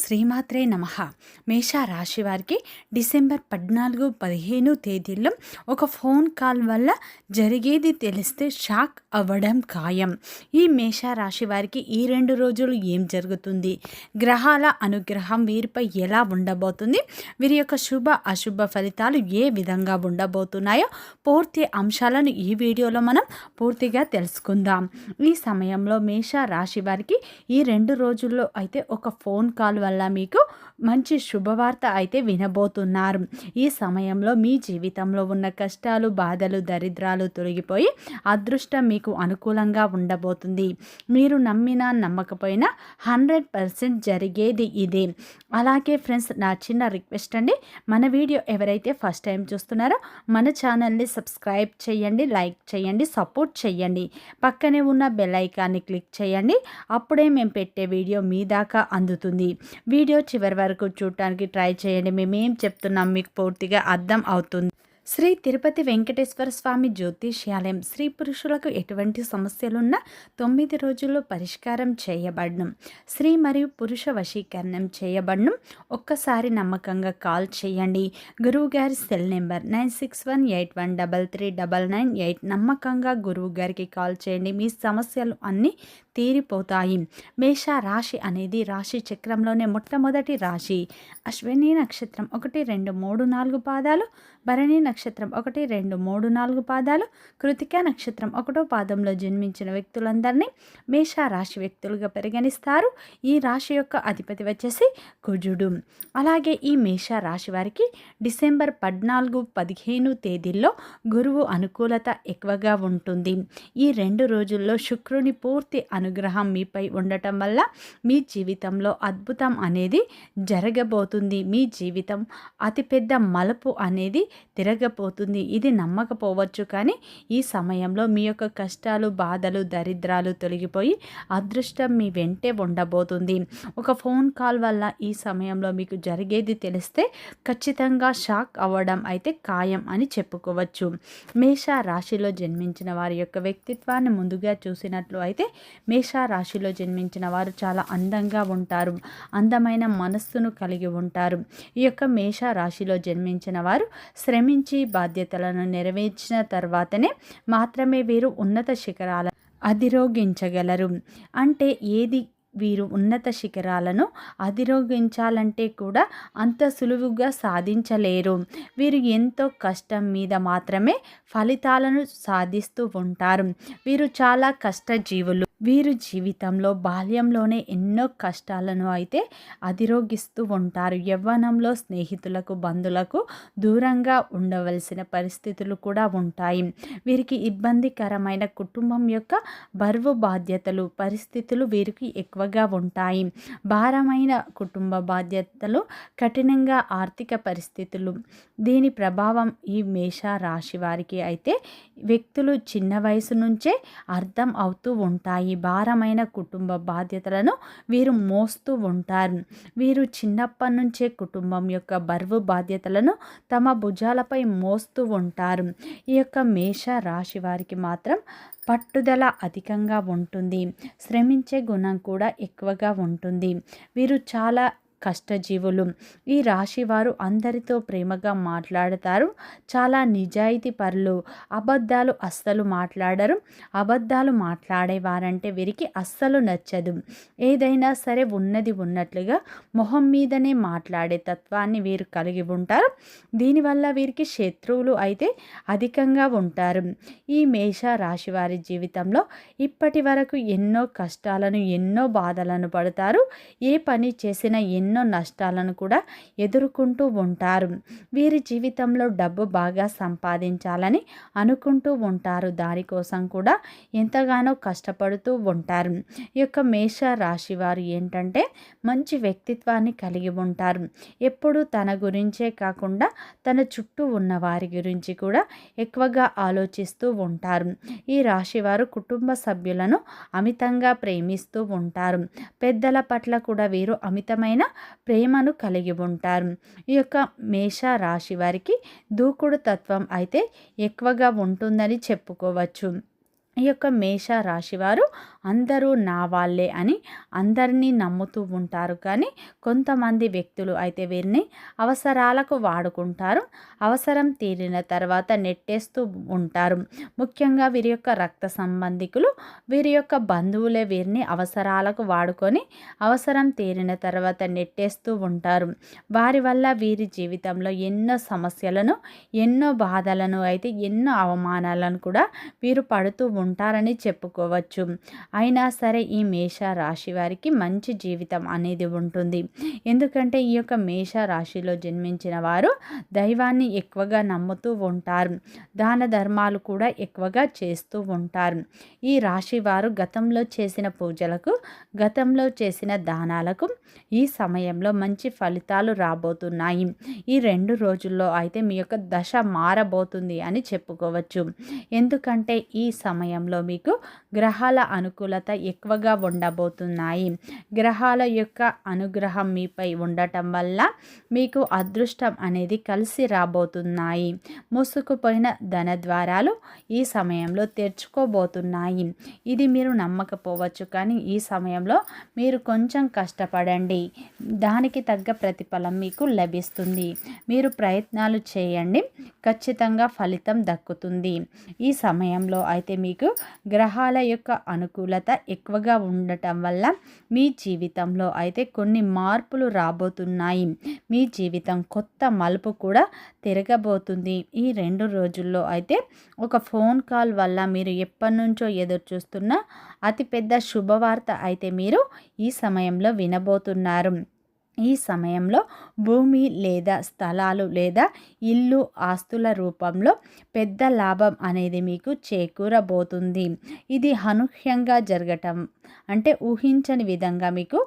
శ్రీమాత్రే నమ. మేష రాశి వారికి డిసెంబర్ పద్నాలుగు పదిహేను తేదీల్లో ఒక ఫోన్ కాల్ వల్ల జరిగేది తెలిస్తే షాక్ అవ్వడం ఖాయం. ఈ మేష రాశి వారికి ఈ రెండు రోజులు ఏం జరుగుతుంది? గ్రహాల అనుగ్రహం వీరిపై ఎలా ఉండబోతుంది? వీరి యొక్క శుభ అశుభ ఫలితాలు ఏ విధంగా ఉండబోతున్నాయో పూర్తి అంశాలను ఈ వీడియోలో మనం పూర్తిగా తెలుసుకుందాం. ఈ సమయంలో మేష రాశి వారికి ఈ రెండు రోజుల్లో అయితే ఒక ఫోన్ కాల్ వల్ల మీకు మంచి శుభవార్త అయితే వినబోతున్నారు. ఈ సమయంలో మీ జీవితంలో ఉన్న కష్టాలు బాధలు దరిద్రాలు తొలగిపోయి అదృష్టం మీకు అనుకూలంగా ఉండబోతుంది. మీరు నమ్మినా నమ్మకపోయినా హండ్రెడ్ పర్సెంట్ జరిగేది ఇదే. అలాగే ఫ్రెండ్స్ నా చిన్న రిక్వెస్ట్ అండి. మన వీడియో ఎవరైతే ఫస్ట్ టైం చూస్తున్నారో మన ఛానల్ని సబ్స్క్రైబ్ చేయండి లైక్ చేయండి సపోర్ట్ చేయండి. పక్కనే ఉన్న బెల్ ఐకాన్ని క్లిక్ చేయండి. అప్పుడే మేము పెట్టే వీడియో మీ దాకా అందుతుంది. వీడియో చివరి వరకు చూడటానికి ట్రై చేయండి. మేమేం చెప్తున్నాం మీకు పూర్తిగా అర్థం అవుతుంది. శ్రీ తిరుపతి వెంకటేశ్వర స్వామి జ్యోతిష్యాలయం స్త్రీ పురుషులకు ఎటువంటి సమస్యలున్నా తొమ్మిది రోజుల్లో పరిష్కారం చేయబడను. స్త్రీ మరియు పురుష వశీకరణం చేయబడను. ఒక్కసారి నమ్మకంగా కాల్ చేయండి. గురువుగారి cell number nine six one eight one double three double nine eight. నమ్మకంగా గురువు గారికి కాల్ చేయండి. మీ సమస్యలు అన్నీ తీరిపోతాయి. మేష రాశి అనేది రాశి చక్రంలోనే మొట్టమొదటి రాశి. అశ్విని నక్షత్రం ఒకటి రెండు మూడు నాలుగు పాదాలు. భరణి నక్షత్రం ఒకటి రెండు మూడు నాలుగు పాదాలు. కృతిక నక్షత్రం ఒకటో పాదంలో జన్మించిన వ్యక్తులందరినీ మేష రాశి వ్యక్తులుగా పరిగణిస్తారు. ఈ రాశి యొక్క అధిపతి వచ్చేసి కుజుడు. అలాగే ఈ మేష రాశి వారికి డిసెంబర్ పద్నాలుగు పదిహేను తేదీల్లో గురువు అనుకూలత ఎక్కువగా ఉంటుంది. ఈ రెండు రోజుల్లో శుక్రుని పూర్తి అనుగ్రహం మీపై ఉండటం వల్ల మీ జీవితంలో అద్భుతం అనేది జరగబోతుంది. మీ జీవితం అతిపెద్ద మలుపు అనేది తిరగబోతుంది. ఇది నమ్మకపోవచ్చు కానీ ఈ సమయంలో మీ యొక్క కష్టాలు బాధలు దరిద్రాలు తొలగిపోయి అదృష్టం మీ వెంటే ఉండబోతుంది. ఒక ఫోన్ కాల్ వల్ల ఈ సమయంలో మీకు జరిగేది తెలిస్తే ఖచ్చితంగా షాక్ అవ్వడం అయితే ఖాయం అని చెప్పుకోవచ్చు. మేష రాశిలో జన్మించిన వారి యొక్క వ్యక్తిత్వాన్ని ముందుగా చూసినట్లు అయితే మేష రాశిలో జన్మించిన వారు చాలా అందంగా ఉంటారు అందమైన మనస్సును కలిగి ఉంటారు. ఈ యొక్క మేష రాశిలో జన్మించిన వారు శ్రమించి బాధ్యతలను నెరవేర్చిన తర్వాతనే మాత్రమే వీరు ఉన్నత శిఖరాల అధిరోగించగలరు. అంటే ఏది వీరు ఉన్నత శిఖరాలను అధిరోగించాలంటే కూడా అంత సులువుగా సాధించలేరు. వీరు ఎంతో కష్టం మీద మాత్రమే ఫలితాలను సాధిస్తూ ఉంటారు. వీరు చాలా కష్టజీవులు. వీరు జీవితంలో బాల్యంలోనే ఎన్నో కష్టాలను అయితే అధిరోగిస్తూ ఉంటారు. యవ్వనంలో స్నేహితులకు బంధువులకు దూరంగా ఉండవలసిన పరిస్థితులు కూడా ఉంటాయి. వీరికి ఇబ్బందికరమైన కుటుంబం యొక్క బరువు బాధ్యతలు పరిస్థితులు వీరికి ఎక్కువ ఎక్కువగా ఉంటాయి. భారమైన కుటుంబ బాధ్యతలు కఠినంగా ఆర్థిక పరిస్థితులు. దీని ప్రభావం ఈ మేష రాశి వారికి అయితే వ్యక్తులు చిన్న వయసు నుంచే అర్థం అవుతూ ఉంటాయి. భారమైన కుటుంబ బాధ్యతలను వీరు మోస్తూ ఉంటారు. వీరు చిన్నప్పటి నుంచే కుటుంబం యొక్క బరువు బాధ్యతలను తమ భుజాలపై మోస్తూ ఉంటారు. ఈ యొక్క మేష రాశి వారికి మాత్రం పట్టుదల అధికంగా ఉంటుంది. శ్రమించే గుణం కూడా ఎక్కువగా ఉంటుంది. వీరు చాలా కష్టజీవులు. ఈ రాశి వారు అందరితో ప్రేమగా మాట్లాడతారు. చాలా నిజాయితీ పరులు అబద్ధాలు అస్సలు మాట్లాడరు. అబద్ధాలు మాట్లాడేవారంటే వీరికి అస్సలు నచ్చదు. ఏదైనా సరే ఉన్నది ఉన్నట్లుగా మొహం మీదనే మాట్లాడే తత్వాన్ని వీరు కలిగి ఉంటారు. దీనివల్ల వీరికి శత్రువులు అయితే అధికంగా ఉంటారు. ఈ మేష రాశి వారి జీవితంలో ఇప్పటి వరకు ఎన్నో కష్టాలను ఎన్నో బాధలను పడతారు. ఏ పని చేసినా ఎన్నో ఎన్నో నష్టాలను కూడా ఎదుర్కొంటూ ఉంటారు. వీరి జీవితంలో డబ్బు బాగా సంపాదించాలని అనుకుంటూ ఉంటారు. దానికోసం కూడా ఎంతగానో కష్టపడుతూ ఉంటారు. ఈ యొక్క మేష రాశి వారు ఏంటంటే మంచి వ్యక్తిత్వాన్ని కలిగి ఉంటారు. ఎప్పుడు తన గురించే కాకుండా తన చుట్టూ ఉన్న వారి గురించి కూడా ఎక్కువగా ఆలోచిస్తూ ఉంటారు. ఈ రాశి వారు కుటుంబ సభ్యులను అమితంగా ప్రేమిస్తూ ఉంటారు. పెద్దల పట్ల కూడా వీరు అమితమైన ప్రేమను కలిగి ఉంటారు. ఈ యొక్క మేష రాశి వారికి దూకుడు తత్వం అయితే ఎక్కువగా ఉంటుందని చెప్పుకోవచ్చు. ఈ యొక్క మేష రాశివారు అందరూ నా వాళ్ళే అని అందరినీ నమ్ముతూ ఉంటారు. కానీ కొంతమంది వ్యక్తులు అయితే వీరిని అవసరాలకు వాడుకుంటారు. అవసరం తీరిన తర్వాత నెట్టేస్తూ ఉంటారు. ముఖ్యంగా వీరి యొక్క రక్త సంబంధికులు వీరి యొక్క బంధువులే వీరిని అవసరాలకు వాడుకొని అవసరం తీరిన తర్వాత నెట్టేస్తూ ఉంటారు. వారి వల్ల వీరి జీవితంలో ఎన్నో సమస్యలను ఎన్నో బాధలను అయితే ఎన్నో అవమానాలను కూడా వీరు పడుతూ ఉంటారని చెప్పుకోవచ్చు. అయినా సరే ఈ మేష రాశి వారికి మంచి జీవితం అనేది ఉంటుంది. ఎందుకంటే ఈ యొక్క మేష రాశిలో జన్మించిన వారు దైవాన్ని ఎక్కువగా నమ్ముతూ ఉంటారు. దాన ధర్మాలు కూడా ఎక్కువగా చేస్తూ ఉంటారు. ఈ రాశి వారు గతంలో చేసిన పూజలకు గతంలో చేసిన దానాలకు ఈ సమయంలో మంచి ఫలితాలు రాబోతున్నాయి. ఈ రెండు రోజుల్లో అయితే మీ యొక్క దశ మారబోతుంది అని చెప్పుకోవచ్చు. ఎందుకంటే ఈ సమయం సమయంలో మీకు గ్రహాల అనుకూలత ఎక్కువగా ఉండబోతున్నాయి. గ్రహాల యొక్క అనుగ్రహం మీపై ఉండటం వల్ల మీకు అదృష్టం అనేది కలిసి రాబోతున్నాయి. మూసుకుపోయిన ధన ద్వారాలు ఈ సమయంలో తెరుచుకోబోతున్నాయి. ఇది మీరు నమ్మకపోవచ్చు కానీ ఈ సమయంలో మీరు కొంచెం కష్టపడండి. దానికి తగ్గ ప్రతిఫలం మీకు లభిస్తుంది. మీరు ప్రయత్నాలు చేయండి. ఖచ్చితంగా ఫలితం దక్కుతుంది. ఈ సమయంలో అయితే మీకు గ్రహాల యొక్క అనుకూలత ఎక్కువగా ఉండటం వల్ల మీ జీవితంలో అయితే కొన్ని మార్పులు రాబోతున్నాయి. మీ జీవితం కొత్త మలుపు కూడా తిరగబోతుంది. ఈ రెండు రోజుల్లో అయితే ఒక ఫోన్ కాల్ వల్ల మీరు ఎప్పటి నుంచో ఎదురు చూస్తున్న అతిపెద్ద శుభవార్త అయితే మీరు ఈ సమయంలో వినబోతున్నారు. ఈ సమయంలో భూమి లేదా స్థలాలు లేదా ఇల్లు ఆస్తుల రూపంలో పెద్ద లాభం అనేది మీకు చేకూరబోతుంది. ఇది అనూహ్యంగా జరగటం అంటే ఊహించని విధంగా మీకు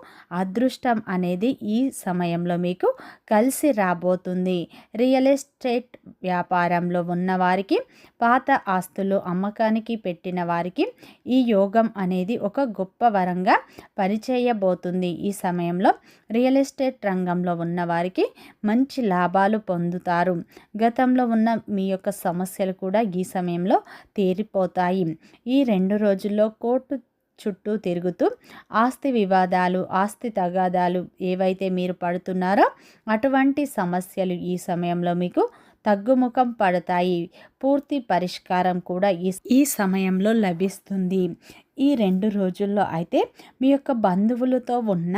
అదృష్టం అనేది ఈ సమయంలో మీకు కలిసి రాబోతుంది. రియల్ ఎస్టేట్ వ్యాపారంలో ఉన్నవారికి పాత ఆస్తులు అమ్మకానికి పెట్టిన వారికి ఈ యోగం అనేది ఒక గొప్ప వరంగా పనిచేయబోతుంది. ఈ సమయంలో రియల్ ఎస్టేట్ రంగంలో ఉన్నవారికి మంచి లాభాలు పొందుతారు. గతంలో ఉన్న మీ యొక్క సమస్యలు కూడా ఈ సమయంలో తీరిపోతాయి. ఈ రెండు రోజుల్లో కోర్టు చుట్టూ తిరుగుతూ ఆస్తి వివాదాలు ఆస్తి తగాదాలు ఏవైతే మీరు పడుతున్నారో అటువంటి సమస్యలు ఈ సమయంలో మీకు తగ్గుముఖం పడతాయి. పూర్తి పరిష్కారం కూడా ఈ ఈ సమయంలో లభిస్తుంది. ఈ రెండు రోజుల్లో అయితే మీ యొక్క బంధువులతో ఉన్న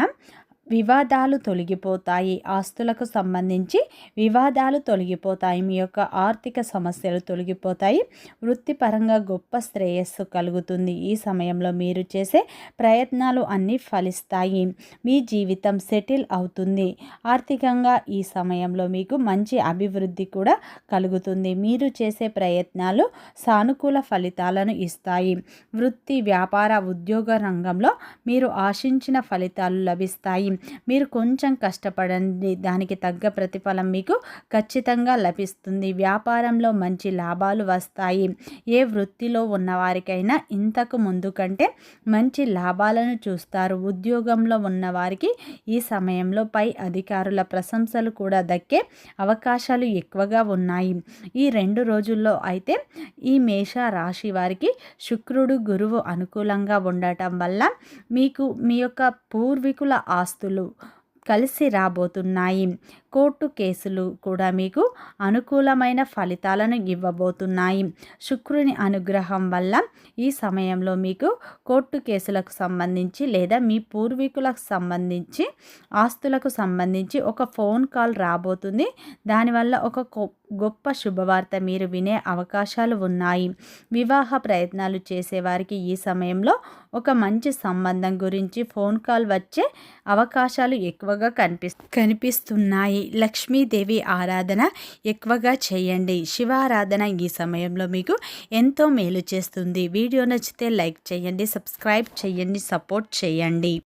వివాదాలు తొలగిపోతాయి. ఆస్తులకు సంబంధించి వివాదాలు తొలగిపోతాయి. మీ యొక్క ఆర్థిక సమస్యలు తొలగిపోతాయి. వృత్తిపరంగా గొప్ప శ్రేయస్సు కలుగుతుంది. ఈ సమయంలో మీరు చేసే ప్రయత్నాలు అన్నీ ఫలిస్తాయి. మీ జీవితం సెటిల్ అవుతుంది. ఆర్థికంగా ఈ సమయంలో మీకు మంచి అభివృద్ధి కూడా కలుగుతుంది. మీరు చేసే ప్రయత్నాలు సానుకూల ఫలితాలను ఇస్తాయి. వృత్తి వ్యాపార ఉద్యోగ రంగంలో మీరు ఆశించిన ఫలితాలు లభిస్తాయి. మీరు కొంచెం కష్టపడండి. దానికి తగ్గ ప్రతిఫలం మీకు ఖచ్చితంగా లభిస్తుంది. వ్యాపారంలో మంచి లాభాలు వస్తాయి. ఏ వృత్తిలో ఉన్నవారికైనా ఇంతకు ముందు కంటే మంచి లాభాలను చూస్తారు. ఉద్యోగంలో ఉన్నవారికి ఈ సమయంలో పై అధికారుల ప్రశంసలు కూడా దక్కే అవకాశాలు ఎక్కువగా ఉన్నాయి. ఈ రెండు రోజుల్లో అయితే ఈ మేష రాశి వారికి శుక్రుడు గురువు అనుకూలంగా ఉండటం వల్ల మీకు మీ యొక్క పూర్వీకుల ఆస్తులు కలిసి రాబోతున్నాయి. కోర్టు కేసులు కూడా మీకు అనుకూలమైన ఫలితాలను ఇవ్వబోతున్నాయి. శుక్రుని అనుగ్రహం వల్ల ఈ సమయంలో మీకు కోర్టు కేసులకు సంబంధించి లేదా మీ పూర్వీకులకు సంబంధించి ఆస్తులకు సంబంధించి ఒక ఫోన్ కాల్ రాబోతుంది. దానివల్ల ఒక గొప్ప శుభవార్త మీరు వినే అవకాశాలు ఉన్నాయి. వివాహ ప్రయత్నాలు చేసేవారికి ఈ సమయంలో ఒక మంచి సంబంధం గురించి ఫోన్ కాల్ వచ్చే అవకాశాలు ఎక్కువగా కనిపి కనిపిస్తున్నాయి. లక్ష్మీదేవి ఆరాధన ఎక్కువగా చేయండి. శివారాధన ఈ సమయంలో మీకు ఎంతో మేలు చేస్తుంది. వీడియో నచ్చితే లైక్ చేయండి సబ్స్క్రైబ్ చేయండి సపోర్ట్ చేయండి.